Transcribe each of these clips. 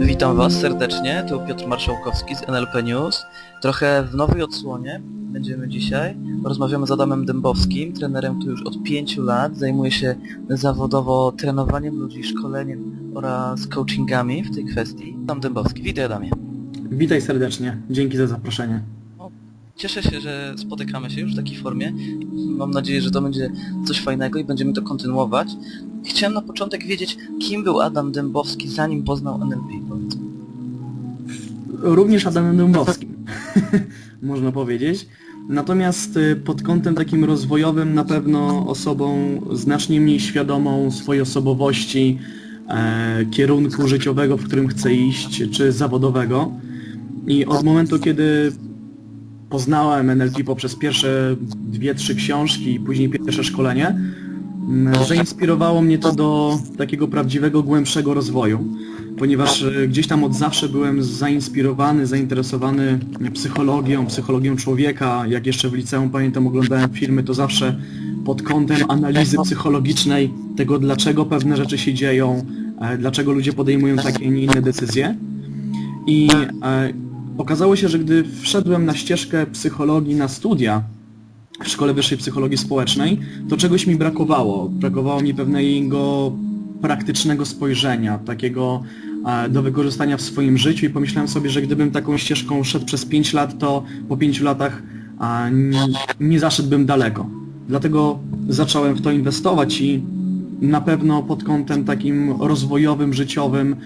Witam Was serdecznie, tu Piotr Marszałkowski z NLP News. Trochę w nowej odsłonie będziemy dzisiaj. Rozmawiamy z Adamem Dębowskim, trenerem, który już od 5 lat zajmuje się zawodowo trenowaniem ludzi, szkoleniem oraz coachingami w tej kwestii. Adam Dębowski, witaj Adamie. Witaj serdecznie, dzięki za zaproszenie. Cieszę się, że spotykamy się już w takiej formie. Mam nadzieję, że to będzie coś fajnego i będziemy to kontynuować. Chciałem na początek wiedzieć, kim był Adam Dębowski, zanim poznał NLP. Również Adamem Dębowskim, można powiedzieć. Natomiast y, pod kątem takim rozwojowym na pewno osobą znacznie mniej świadomą swojej osobowości, e, kierunku życiowego, w którym chce iść, czy zawodowego. I od momentu, kiedy poznałem NLP poprzez pierwsze dwie, trzy książki i później pierwsze szkolenie, m, zainspirowało mnie to do takiego prawdziwego, głębszego rozwoju, ponieważ e, gdzieś tam od zawsze byłem zainspirowany, zainteresowany psychologią, psychologią człowieka. Jak jeszcze w liceum pamiętam oglądałem filmy, to zawsze pod kątem analizy psychologicznej tego, dlaczego pewne rzeczy się dzieją, e, dlaczego ludzie podejmują takie, a nie inne decyzje. I e, okazało się, że gdy wszedłem na ścieżkę psychologii na studia w Szkole Wyższej Psychologii Społecznej, to czegoś mi brakowało. Brakowało mi pewnego praktycznego spojrzenia, takiego e, do wykorzystania w swoim życiu i pomyślałem sobie, że gdybym taką ścieżką szedł przez 5 lat, to po 5 latach nie, nie zaszedłbym daleko. Dlatego zacząłem w to inwestować i na pewno pod kątem takim rozwojowym, życiowym,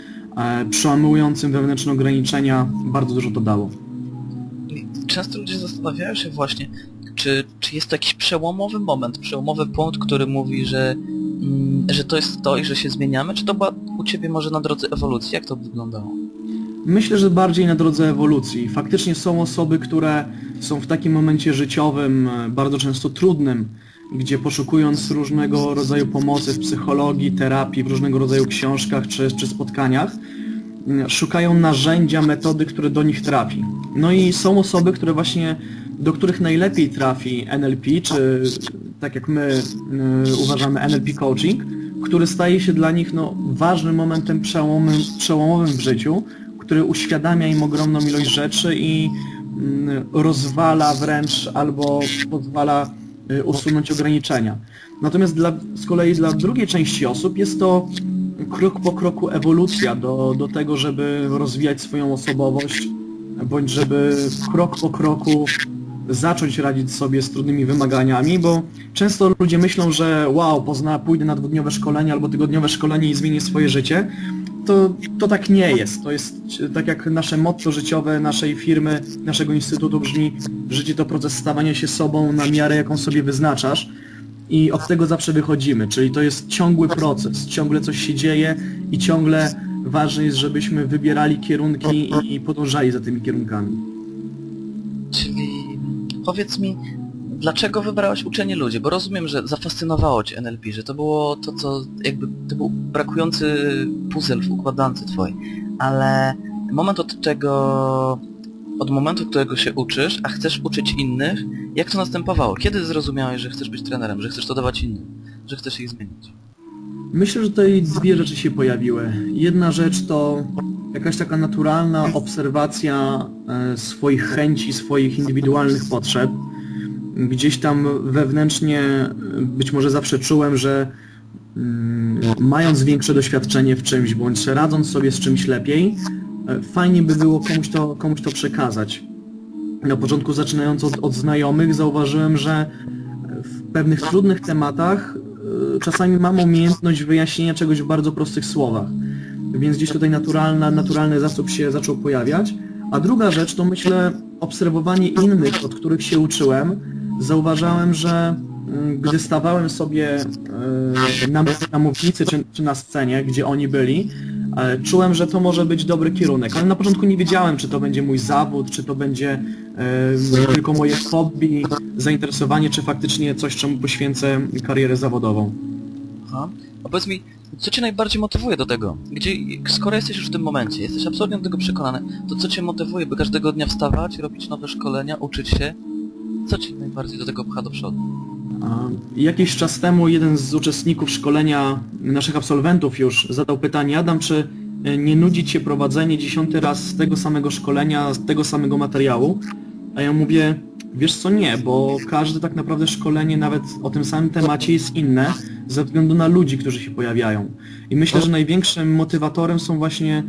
przełamującym wewnętrzne ograniczenia bardzo dużo to dało. Często ludzie zastanawiają się właśnie, czy, czy jest to jakiś przełomowy moment, przełomowy punkt, który mówi, że, mm, że to jest to i że się zmieniamy, czy to była u Ciebie może na drodze ewolucji? Jak to wyglądało? Myślę, że bardziej na drodze ewolucji. Faktycznie są osoby, które są w takim momencie życiowym, e, bardzo często trudnym, gdzie poszukując różnego rodzaju pomocy w psychologii, terapii, w różnego rodzaju książkach czy, czy spotkaniach, m, szukają narzędzia, metody, które do nich trafi. No i są osoby, które właśnie, do których najlepiej trafi NLP, czy tak jak my y, uważamy NLP coaching, który staje się dla nich no, ważnym momentem przełomowym, przełomowym w życiu, który uświadamia im ogromną ilość rzeczy i mm, rozwala wręcz albo pozwala y, usunąć ograniczenia. Natomiast dla, z kolei dla drugiej części osób jest to krok po kroku ewolucja do, do tego, żeby rozwijać swoją osobowość, bądź żeby krok po kroku zacząć radzić sobie z trudnymi wymaganiami, bo często ludzie myślą, że wow, pozna, pójdę na dwudniowe szkolenie albo tygodniowe szkolenie i zmienię swoje życie. To, to tak nie jest. To jest tak jak nasze motto życiowe naszej firmy, naszego instytutu brzmi życie to proces stawania się sobą na miarę jaką sobie wyznaczasz i od tego zawsze wychodzimy, czyli to jest ciągły proces, ciągle coś się dzieje i ciągle ważne jest, żebyśmy wybierali kierunki i podążali za tymi kierunkami. Czyli powiedz mi, dlaczego wybrałeś uczenie ludzi? Bo rozumiem, że zafascynowało Cię NLP, że to było to, co jakby to był brakujący puzzle w układance Twojej, ale moment od czego, od momentu, którego się uczysz, a chcesz uczyć innych, jak to następowało? Kiedy zrozumiałeś, że chcesz być trenerem, że chcesz to dawać innym, że chcesz ich zmienić? Myślę, że tutaj dwie rzeczy się pojawiły. Jedna rzecz to jakaś taka naturalna obserwacja e, swoich chęci, swoich indywidualnych potrzeb. Gdzieś tam wewnętrznie e, być może zawsze czułem, że mm, mając większe doświadczenie w czymś, bądź radząc sobie z czymś lepiej, e, fajnie by było komuś to, komuś to przekazać. Na początku zaczynając od, od znajomych zauważyłem, że w pewnych trudnych tematach y, czasami mam umiejętność wyjaśnienia czegoś w bardzo prostych słowach. Więc gdzieś tutaj naturalna, naturalny zasób się zaczął pojawiać. A druga rzecz to myślę obserwowanie innych, od których się uczyłem. Zauważałem, że mm, gdy stawałem sobie y, na, na mównicy czy, czy na scenie, gdzie oni byli, e, czułem, że to może być dobry kierunek, ale na początku nie wiedziałem, czy to będzie mój zawód, czy to będzie e, tylko moje hobby, zainteresowanie, czy faktycznie coś, czemu poświęcę karierę zawodową. Aha. A powiedz mi, co Cię najbardziej motywuje do tego? Gdzie, skoro jesteś już w tym momencie, jesteś absolutnie do tego przekonany, to co Cię motywuje, by każdego dnia wstawać, robić nowe szkolenia, uczyć się? Co Cię najbardziej do tego pcha do przodu? Jakiś czas temu jeden z uczestników szkolenia naszych absolwentów już zadał pytanie, Adam, czy e, nie nudzić się prowadzenie dziesiąty raz z tego samego szkolenia, z tego samego materiału. A ja mówię, wiesz co, nie, bo każde tak naprawdę szkolenie nawet o tym samym temacie jest inne ze względu na ludzi, którzy się pojawiają. I myślę, że największym motywatorem są właśnie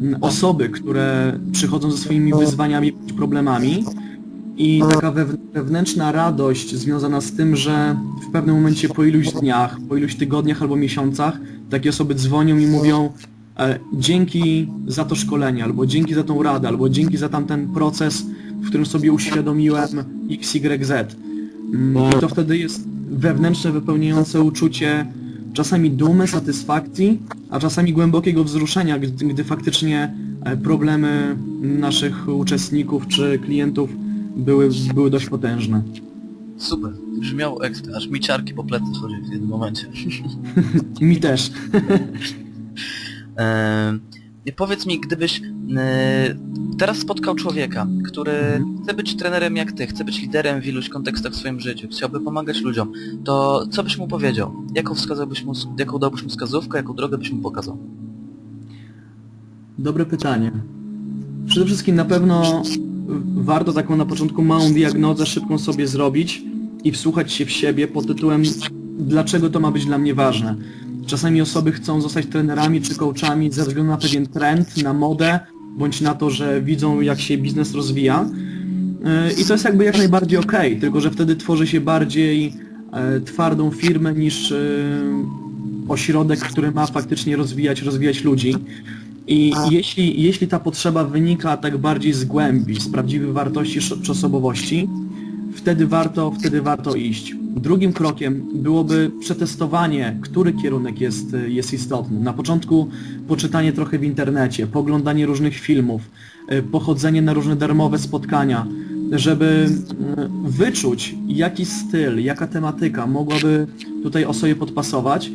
mm, osoby, które przychodzą ze swoimi wyzwaniami, problemami i taka wew- wewnętrzna radość związana z tym, że w pewnym momencie po iluś dniach, po iluś tygodniach albo miesiącach takie osoby dzwonią i mówią e, dzięki za to szkolenie, albo dzięki za tą radę, albo dzięki za tamten proces, w którym sobie uświadomiłem XYZ. Mm, I to wtedy jest wewnętrzne, wypełniające uczucie czasami dumy, satysfakcji, a czasami głębokiego wzruszenia, gdy, gdy faktycznie e, problemy naszych uczestników czy klientów były, były dość potężne. Super, brzmiało ekstra, aż mi ciarki po plecach chodzi w jednym momencie. Mi też. I powiedz mi, gdybyś e, teraz spotkał człowieka, który Mhm. chce być trenerem jak ty, chce być liderem w iluś kontekstach w swoim życiu, chciałby pomagać ludziom, to co byś mu powiedział? Jaką wskazałbyś mu, jaką dałbyś mu wskazówkę, jaką drogę byś mu pokazał? Dobre pytanie. Przede wszystkim na pewno warto taką na początku małą diagnozę szybką sobie zrobić i wsłuchać się w siebie pod tytułem dlaczego to ma być dla mnie ważne. Czasami osoby chcą zostać trenerami czy coachami ze względu na pewien trend, na modę, bądź na to, że widzą jak się biznes rozwija. Yy, I to jest jakby jak najbardziej okej, tylko że wtedy tworzy się bardziej e, twardą firmę niż e, ośrodek, który ma faktycznie rozwijać, rozwijać ludzi. I jeśli, jeśli ta potrzeba wynika tak bardziej z głębi, z prawdziwych wartości osobowości, wtedy warto, wtedy warto iść. Drugim krokiem byłoby przetestowanie, który kierunek jest, jest istotny. Na początku poczytanie trochę w internecie, poglądanie różnych filmów, y, pochodzenie na różne darmowe spotkania, żeby y, wyczuć jaki styl, jaka tematyka mogłaby tutaj osobie podpasować.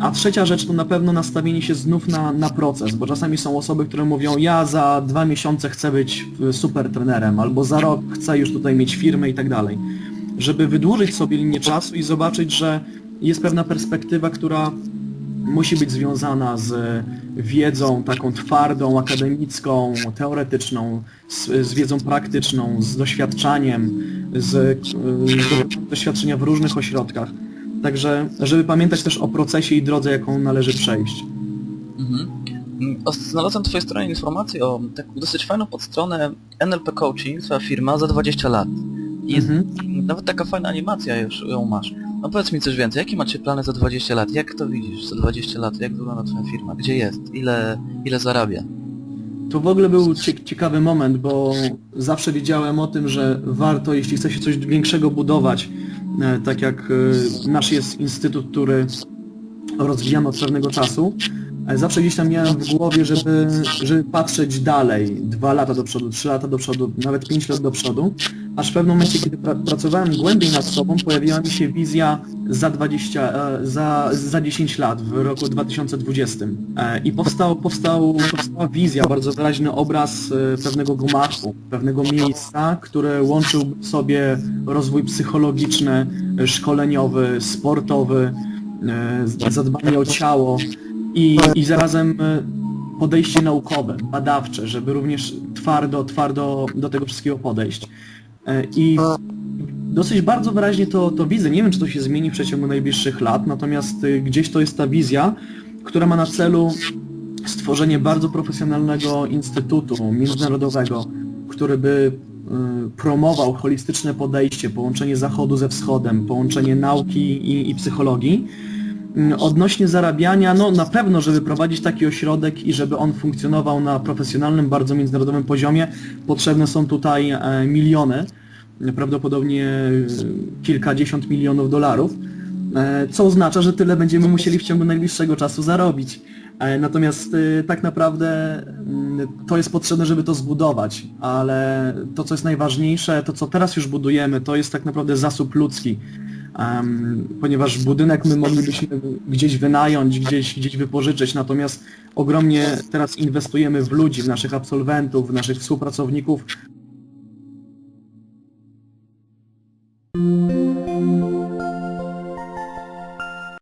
A trzecia rzecz to na pewno nastawienie się znów na, na proces, bo czasami są osoby, które mówią ja za dwa miesiące chcę być y, super trenerem, albo za rok chcę już tutaj mieć firmę i tak dalej. Żeby wydłużyć sobie linię czasu i zobaczyć, że jest pewna perspektywa, która musi być związana z wiedzą taką twardą, akademicką, teoretyczną, z, z wiedzą praktyczną, z doświadczaniem, z y, do, doświadczenia w różnych ośrodkach. Także, żeby pamiętać też o procesie i drodze, jaką należy przejść. Mhm. Znalazłem na twojej stronie informację o taką dosyć fajną podstronę NLP Coaching, twoja firma, za 20 lat. I Mhm. nawet taka fajna animacja już ją masz. No powiedz mi coś więcej, jakie macie plany za 20 lat? Jak to widzisz za 20 lat? Jak wygląda twoja firma? Gdzie jest? Ile, ile zarabia? To w ogóle był cie- ciekawy moment, bo zawsze wiedziałem o tym, że warto, jeśli chce się coś większego budować, tak jak e, nasz jest instytut, który rozwijamy od pewnego czasu, e, zawsze gdzieś tam miałem w głowie, żeby, żeby patrzeć dalej, dwa lata do przodu, trzy lata do przodu, nawet pięć lat do przodu, aż w pewnym momencie, kiedy pra pracowałem głębiej nad sobą, pojawiła mi się wizja za 20, e, za, za 10 lat, w roku 2020. E, I powstał, powstał, powstała wizja, bardzo wyraźny obraz e, pewnego gmachu, pewnego miejsca, które łączył w sobie rozwój psychologiczny, e, szkoleniowy, sportowy, e, zadbanie o ciało i, i zarazem e, podejście naukowe, badawcze, żeby również twardo, twardo do tego wszystkiego podejść. E, I dosyć bardzo wyraźnie to, to widzę. Nie wiem, czy to się zmieni w przeciągu najbliższych lat, natomiast y, gdzieś to jest ta wizja, która ma na celu stworzenie bardzo profesjonalnego instytutu międzynarodowego, który by y, promował holistyczne podejście, połączenie zachodu ze wschodem, połączenie nauki i, i psychologii. Mm, Odnośnie zarabiania, no na pewno, żeby prowadzić taki ośrodek i żeby on funkcjonował na profesjonalnym, bardzo międzynarodowym poziomie, potrzebne są tutaj e, miliony, prawdopodobnie e, kilkadziesiąt milionów dolarów, e, co oznacza, że tyle będziemy musieli w ciągu najbliższego czasu zarobić. E, Natomiast tak naprawdę mm, to jest potrzebne, żeby to zbudować, ale to, co jest najważniejsze, to co teraz już budujemy, to jest tak naprawdę zasób ludzki. Em, ponieważ budynek my moglibyśmy gdzieś wynająć, gdzieś, gdzieś wypożyczyć, natomiast ogromnie teraz inwestujemy w ludzi, w naszych absolwentów, w naszych współpracowników,